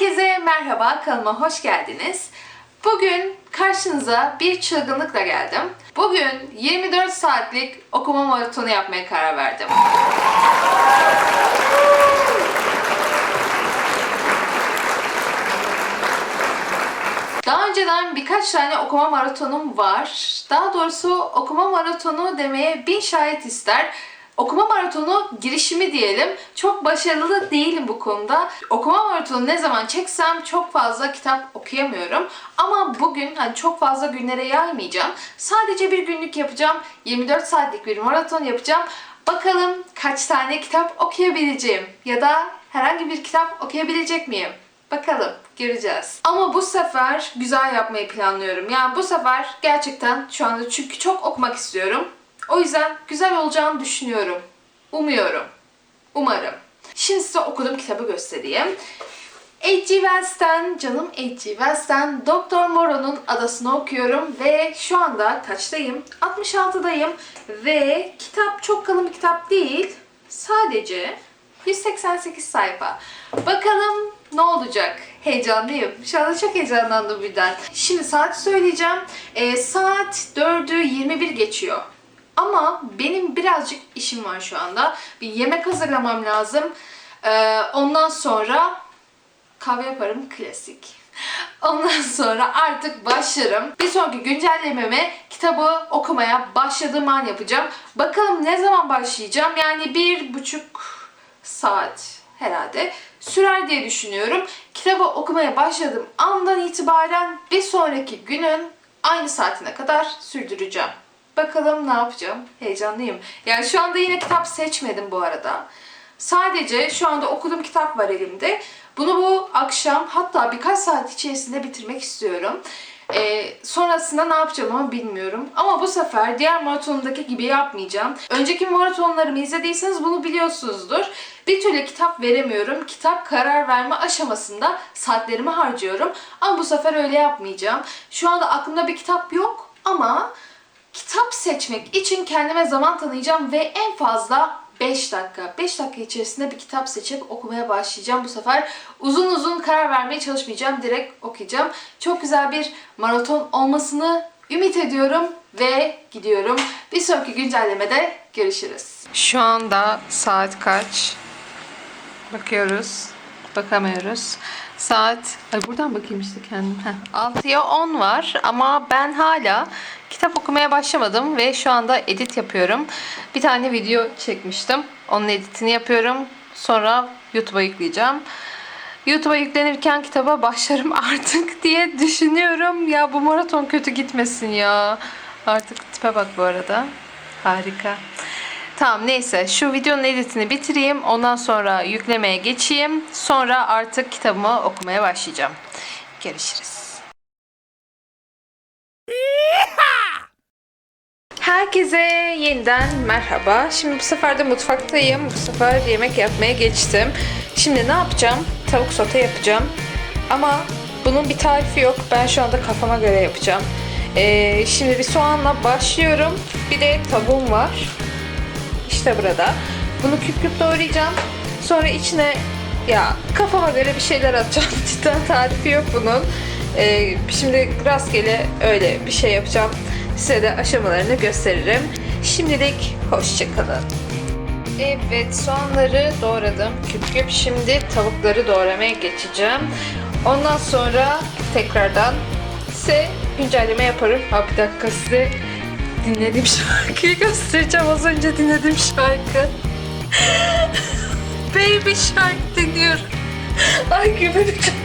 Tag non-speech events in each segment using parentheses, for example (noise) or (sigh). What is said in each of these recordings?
Herkese merhaba, kanalıma hoş geldiniz. Bugün karşınıza bir çılgınlıkla geldim. Bugün 24 saatlik okuma maratonu yapmaya karar verdim. Daha önceden birkaç tane okuma maratonum var. Daha doğrusu okuma maratonu demeye bin şahit ister. Okuma maratonu girişimi diyelim. Çok başarılı değilim bu konuda. Okuma maratonu ne zaman çeksem çok fazla kitap okuyamıyorum. Ama bugün hani çok fazla günlere yaymayacağım. Sadece bir günlük yapacağım. 24 saatlik bir maraton yapacağım. Bakalım kaç tane kitap okuyabileceğim ya da herhangi bir kitap okuyabilecek miyim? Bakalım göreceğiz. Ama bu sefer güzel yapmayı planlıyorum. Yani bu sefer gerçekten şu anda çünkü çok okumak istiyorum. O yüzden güzel olacağını düşünüyorum. Umuyorum. Umarım. Şimdi size okuduğum kitabı göstereyim. H.G. Wells'ten, canım H.G. Wells'ten Doktor Moreau'nun Adasını okuyorum ve şu anda kaçtayım? 66'dayım ve kitap çok kalın bir kitap değil. Sadece 188 sayfa. Bakalım ne olacak? Heyecanlıyım. Şu anda çok heyecanlandım birden. Şimdi saat söyleyeceğim. Ee, saat 4'ü 21 geçiyor. Ama benim birazcık işim var şu anda. Bir yemek hazırlamam lazım. Ee, ondan sonra kahve yaparım klasik. Ondan sonra artık başlarım. Bir sonraki güncellememe kitabı okumaya başladığım an yapacağım. Bakalım ne zaman başlayacağım? Yani bir buçuk saat herhalde sürer diye düşünüyorum. Kitabı okumaya başladığım andan itibaren bir sonraki günün aynı saatine kadar sürdüreceğim. Bakalım ne yapacağım? Heyecanlıyım. Yani şu anda yine kitap seçmedim bu arada. Sadece şu anda okuduğum kitap var elimde. Bunu bu akşam hatta birkaç saat içerisinde bitirmek istiyorum. Ee, sonrasında ne yapacağım ama bilmiyorum. Ama bu sefer diğer maratonundaki gibi yapmayacağım. Önceki maratonlarımı izlediyseniz bunu biliyorsunuzdur. Bir türlü kitap veremiyorum. Kitap karar verme aşamasında saatlerimi harcıyorum. Ama bu sefer öyle yapmayacağım. Şu anda aklımda bir kitap yok ama kitap seçmek için kendime zaman tanıyacağım ve en fazla 5 dakika. 5 dakika içerisinde bir kitap seçip okumaya başlayacağım. Bu sefer uzun uzun karar vermeye çalışmayacağım. Direkt okuyacağım. Çok güzel bir maraton olmasını ümit ediyorum ve gidiyorum. Bir sonraki güncellemede görüşürüz. Şu anda saat kaç? Bakıyoruz. Bakamıyoruz. Saat, ay buradan bakayım işte kendim. Heh, 6'ya 10 var ama ben hala kitap okumaya başlamadım ve şu anda edit yapıyorum. Bir tane video çekmiştim. Onun editini yapıyorum. Sonra YouTube'a yükleyeceğim. YouTube'a yüklenirken kitaba başlarım (laughs) artık diye düşünüyorum. Ya bu maraton kötü gitmesin ya. Artık tipe bak bu arada. Harika. Tamam neyse şu videonun editini bitireyim. Ondan sonra yüklemeye geçeyim. Sonra artık kitabımı okumaya başlayacağım. Görüşürüz. Herkese yeniden merhaba. Şimdi bu sefer de mutfaktayım. Bu sefer yemek yapmaya geçtim. Şimdi ne yapacağım? Tavuk sote yapacağım. Ama bunun bir tarifi yok. Ben şu anda kafama göre yapacağım. Ee, şimdi bir soğanla başlıyorum. Bir de tavuğum var. İşte burada. Bunu küp küp doğrayacağım. Sonra içine ya kafama göre bir şeyler atacağım. (laughs) Cidden tarifi yok bunun. Ee, şimdi rastgele öyle bir şey yapacağım. Size de aşamalarını gösteririm. Şimdilik hoşçakalın. Evet soğanları doğradım küp küp. Şimdi tavukları doğramaya geçeceğim. Ondan sonra tekrardan size güncelleme yaparım. Ha bir dakika size dinlediğim şarkıyı göstereceğim. Az önce dinlediğim şarkı. Baby Shark dinliyorum. Ay güveneceğim.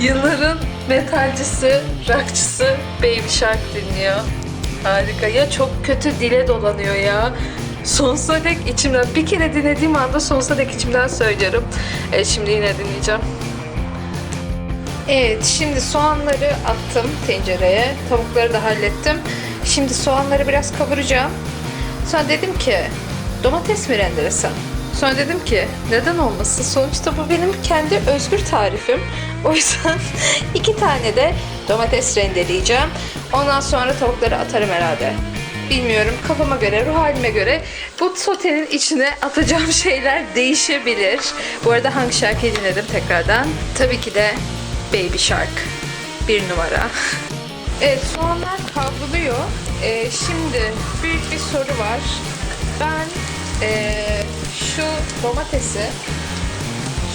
Yılların metalcisi, rockçısı Baby Shark dinliyor. Harika. Ya çok kötü dile dolanıyor ya. Sonsuza dek içimden, bir kere dinlediğim anda sonsuza dek içimden söylüyorum. Evet, şimdi yine dinleyeceğim. Evet, şimdi soğanları attım tencereye. Tavukları da hallettim. Şimdi soğanları biraz kavuracağım. Sonra dedim ki domates mi rendelesem? Sonra dedim ki neden olmasın? Sonuçta bu benim kendi özgür tarifim. O yüzden (laughs) iki tane de domates rendeleyeceğim. Ondan sonra tavukları atarım herhalde. bilmiyorum. Kafama göre, ruh halime göre bu sotenin içine atacağım (laughs) şeyler değişebilir. Bu arada hangi şarkıyı dinledim tekrardan? Tabii ki de Baby Shark. Bir numara. (laughs) Evet soğanlar kavruluyor. Ee, şimdi büyük bir soru var. Ben ee, şu domatesi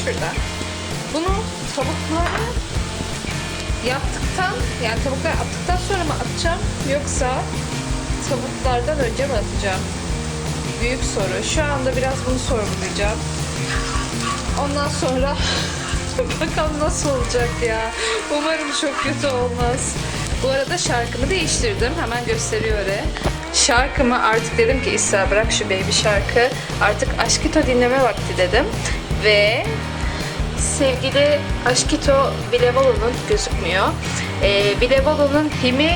şurada bunu tavuklara yaptıktan yani tavukları attıktan sonra mı atacağım yoksa tavuklardan önce mi atacağım? Büyük soru. Şu anda biraz bunu sorgulayacağım. Ondan sonra (laughs) bakalım nasıl olacak ya. Umarım çok kötü olmaz. Bu arada şarkımı değiştirdim. Hemen gösteriyor oraya. Şarkımı artık dedim ki İsa bırak şu baby şarkı. Artık Aşkito dinleme vakti dedim. Ve sevgili Aşkito Vilevalo'nun gözükmüyor. Ee, Vilevalo'nun Him'i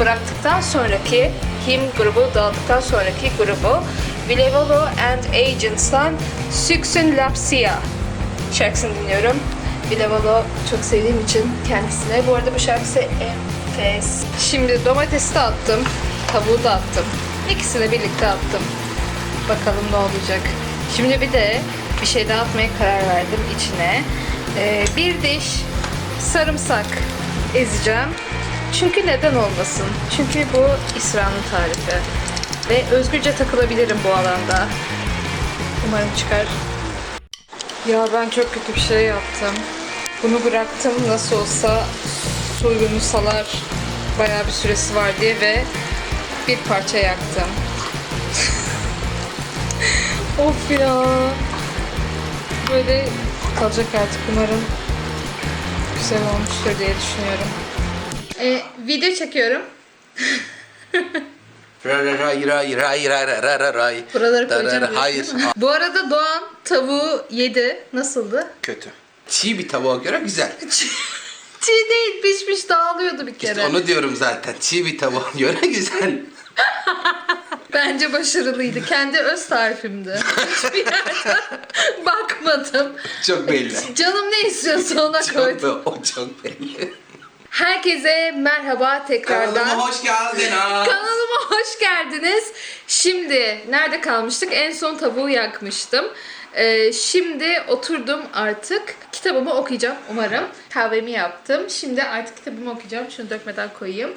bıraktıktan sonraki Him grubu dağıldıktan sonraki grubu Vilevalo and Agents'tan Süksün Lapsia şarkısını dinliyorum. Vilevalo çok sevdiğim için kendisine. Bu arada bu şarkısı enfes. Şimdi domatesi de attım, tavuğu da attım. İkisini birlikte attım. Bakalım ne olacak. Şimdi bir de bir şey daha atmaya karar verdim içine. Ee, bir diş sarımsak ezeceğim. Çünkü neden olmasın? Çünkü bu İsra'nın tarifi. Ve özgürce takılabilirim bu alanda. Umarım çıkar. Ya ben çok kötü bir şey yaptım. Bunu bıraktım nasıl olsa soygun salar bayağı bir süresi var diye ve bir parça yaktım. (laughs) of ya. Böyle kalacak artık umarım. Güzel olmuştur diye düşünüyorum. Ee, video çekiyorum. Buraları koyacağım. Hayır. Bu arada Doğan tavuğu yedi. Nasıldı? Kötü. Çiğ bir tavuğa göre güzel. Çiğ değil pişmiş dağılıyordu bir kere. İşte onu diyorum zaten. Çiğ bir tavuğa göre (laughs) güzel. Bence başarılıydı. Kendi öz tarifimdi. Hiçbir yerden (laughs) bakmadım. Çok belli. Canım ne istiyorsa ona Çok koydum. belli. O çok belli. Herkese merhaba tekrardan. Kanalıma hoş geldin ha. Kanalıma hoş geldiniz. Şimdi nerede kalmıştık? En son tavuğu yakmıştım. Ee, şimdi oturdum artık. Kitabımı okuyacağım umarım. Kahvemi yaptım. Şimdi artık kitabımı okuyacağım. Şunu dökmeden koyayım.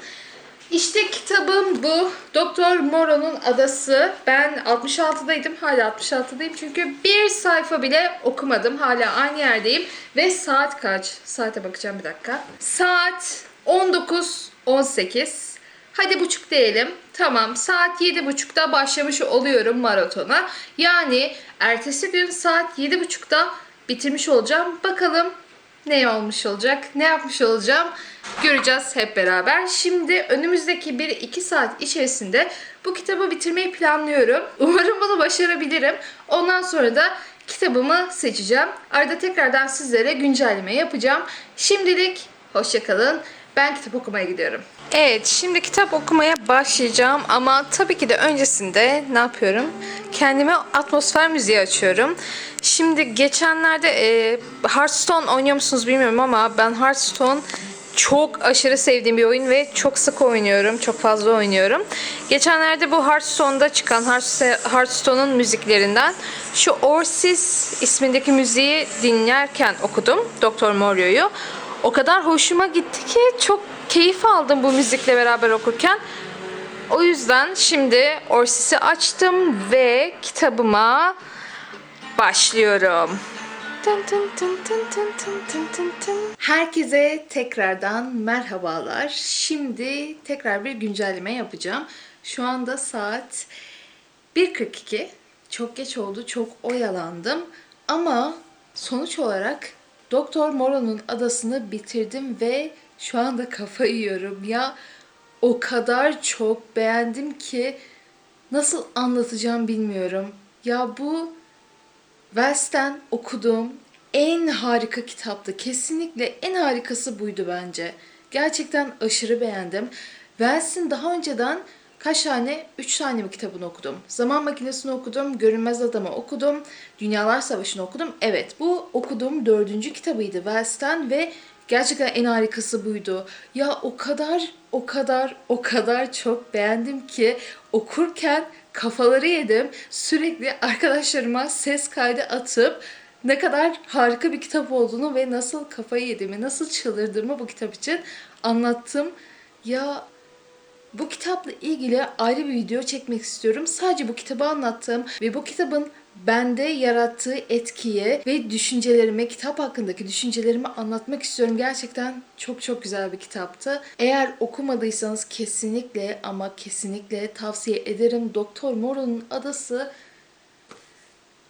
İşte kitabım bu. Doktor Moro'nun Adası. Ben 66'daydım. Hala 66'dayım. Çünkü bir sayfa bile okumadım. Hala aynı yerdeyim. Ve saat kaç? Saate bakacağım bir dakika. Saat 19.18. Hadi buçuk diyelim. Tamam saat yedi buçukta başlamış oluyorum maratona. Yani ertesi gün saat yedi buçukta bitirmiş olacağım. Bakalım ne olmuş olacak, ne yapmış olacağım göreceğiz hep beraber. Şimdi önümüzdeki 1-2 saat içerisinde bu kitabı bitirmeyi planlıyorum. (laughs) Umarım bunu başarabilirim. Ondan sonra da kitabımı seçeceğim. Arada tekrardan sizlere güncelleme yapacağım. Şimdilik hoşçakalın. Ben kitap okumaya gidiyorum. Evet, şimdi kitap okumaya başlayacağım ama tabii ki de öncesinde ne yapıyorum? Kendime atmosfer müziği açıyorum. Şimdi geçenlerde e, Hearthstone oynuyor musunuz bilmiyorum ama ben Hearthstone çok aşırı sevdiğim bir oyun ve çok sık oynuyorum. Çok fazla oynuyorum. Geçenlerde bu Hearthstone'da çıkan Hearthst- Hearthstone'un müziklerinden şu Orsis ismindeki müziği dinlerken okudum. Doktor Morio'yu. O kadar hoşuma gitti ki çok keyif aldım bu müzikle beraber okurken. O yüzden şimdi Orsis'i açtım ve kitabıma başlıyorum. Herkese tekrardan merhabalar. Şimdi tekrar bir güncelleme yapacağım. Şu anda saat 1.42. Çok geç oldu, çok oyalandım. Ama sonuç olarak Doktor Moro'nun adasını bitirdim ve şu anda kafayı yiyorum. Ya o kadar çok beğendim ki nasıl anlatacağım bilmiyorum. Ya bu West'ten okuduğum en harika kitaptı. Kesinlikle en harikası buydu bence. Gerçekten aşırı beğendim. Wells'in daha önceden kaç tane? Üç tane mi kitabını okudum? Zaman Makinesi'ni okudum, Görünmez Adam'ı okudum, Dünyalar Savaşı'nı okudum. Evet bu okuduğum dördüncü kitabıydı Wells'ten ve Gerçekten en harikası buydu. Ya o kadar, o kadar, o kadar çok beğendim ki okurken kafaları yedim. Sürekli arkadaşlarıma ses kaydı atıp ne kadar harika bir kitap olduğunu ve nasıl kafayı yediğimi, nasıl çıldırdığımı bu kitap için anlattım. Ya bu kitapla ilgili ayrı bir video çekmek istiyorum. Sadece bu kitabı anlattığım ve bu kitabın bende yarattığı etkiyi ve düşüncelerimi, kitap hakkındaki düşüncelerimi anlatmak istiyorum. Gerçekten çok çok güzel bir kitaptı. Eğer okumadıysanız kesinlikle ama kesinlikle tavsiye ederim. Doktor Moreau'nun Adası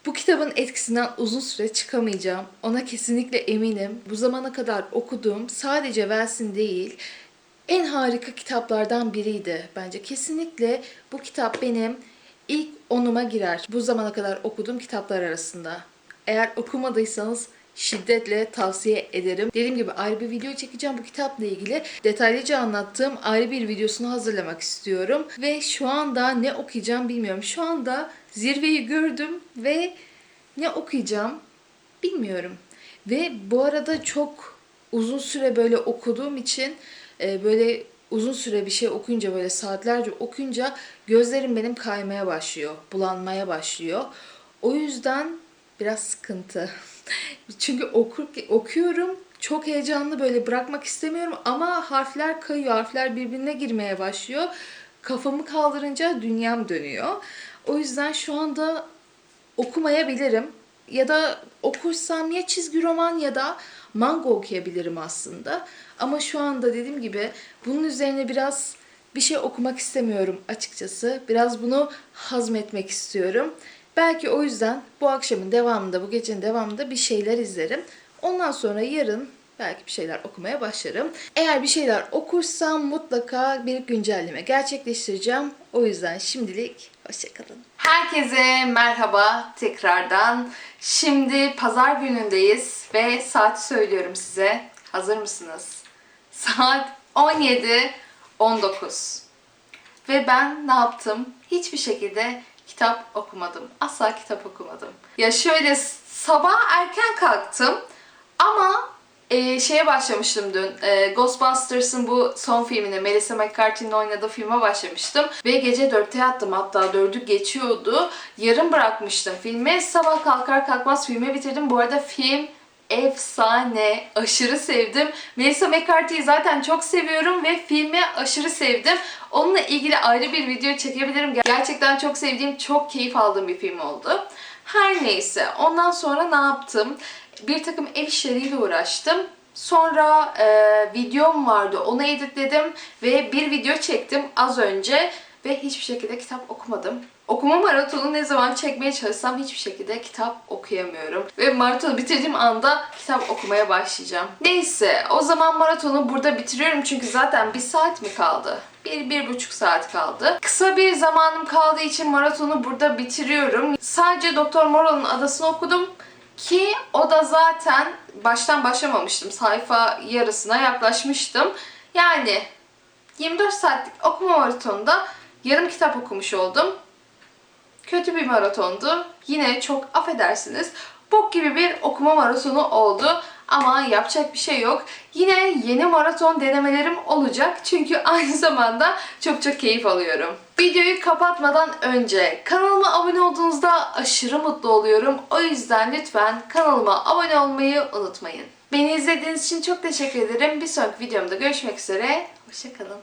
bu kitabın etkisinden uzun süre çıkamayacağım. Ona kesinlikle eminim. Bu zamana kadar okuduğum sadece Wells'in değil, en harika kitaplardan biriydi bence. Kesinlikle bu kitap benim ilk onuma girer. Bu zamana kadar okuduğum kitaplar arasında. Eğer okumadıysanız şiddetle tavsiye ederim. Dediğim gibi ayrı bir video çekeceğim bu kitapla ilgili. Detaylıca anlattığım ayrı bir videosunu hazırlamak istiyorum. Ve şu anda ne okuyacağım bilmiyorum. Şu anda zirveyi gördüm ve ne okuyacağım bilmiyorum. Ve bu arada çok uzun süre böyle okuduğum için e, böyle uzun süre bir şey okuyunca böyle saatlerce okuyunca gözlerim benim kaymaya başlıyor, bulanmaya başlıyor. O yüzden biraz sıkıntı. (laughs) Çünkü okur, okuyorum çok heyecanlı böyle bırakmak istemiyorum ama harfler kayıyor, harfler birbirine girmeye başlıyor. Kafamı kaldırınca dünyam dönüyor. O yüzden şu anda okumayabilirim. Ya da okursam ya çizgi roman ya da manga okuyabilirim aslında. Ama şu anda dediğim gibi bunun üzerine biraz bir şey okumak istemiyorum açıkçası. Biraz bunu hazmetmek istiyorum. Belki o yüzden bu akşamın devamında, bu gecenin devamında bir şeyler izlerim. Ondan sonra yarın belki bir şeyler okumaya başlarım. Eğer bir şeyler okursam mutlaka bir güncelleme gerçekleştireceğim. O yüzden şimdilik hoşçakalın. Herkese merhaba tekrardan. Şimdi pazar günündeyiz ve saati söylüyorum size. Hazır mısınız? Saat 17.19. Ve ben ne yaptım? Hiçbir şekilde kitap okumadım. Asla kitap okumadım. Ya şöyle sabah erken kalktım ama e, şeye başlamıştım dün. E, Ghostbusters'ın bu son filmine, Melissa McCarthy'nin oynadığı filme başlamıştım. Ve gece 4'te yattım. Hatta 4'ü geçiyordu. Yarım bırakmıştım filmi. Sabah kalkar kalkmaz filmi bitirdim. Bu arada film efsane. Aşırı sevdim. Melissa McCarthy'yi zaten çok seviyorum ve filmi aşırı sevdim. Onunla ilgili ayrı bir video çekebilirim. Gerçekten çok sevdiğim, çok keyif aldığım bir film oldu. Her neyse. Ondan sonra ne yaptım? Bir takım ev işleriyle uğraştım. Sonra e, videom vardı. Onu editledim ve bir video çektim az önce ve hiçbir şekilde kitap okumadım. Okuma maratonu ne zaman çekmeye çalışsam hiçbir şekilde kitap okuyamıyorum. Ve maratonu bitirdiğim anda kitap okumaya başlayacağım. Neyse o zaman maratonu burada bitiriyorum çünkü zaten bir saat mi kaldı? Bir, bir buçuk saat kaldı. Kısa bir zamanım kaldığı için maratonu burada bitiriyorum. Sadece Doktor Moreau'nun adasını okudum. Ki o da zaten baştan başlamamıştım. Sayfa yarısına yaklaşmıştım. Yani 24 saatlik okuma maratonunda yarım kitap okumuş oldum. Kötü bir maratondu. Yine çok affedersiniz. Bok gibi bir okuma maratonu oldu. Ama yapacak bir şey yok. Yine yeni maraton denemelerim olacak. Çünkü (laughs) aynı zamanda çok çok keyif alıyorum. Videoyu kapatmadan önce kanalıma abone olduğunuzda aşırı mutlu oluyorum. O yüzden lütfen kanalıma abone olmayı unutmayın. Beni izlediğiniz için çok teşekkür ederim. Bir sonraki videomda görüşmek üzere. Hoşçakalın.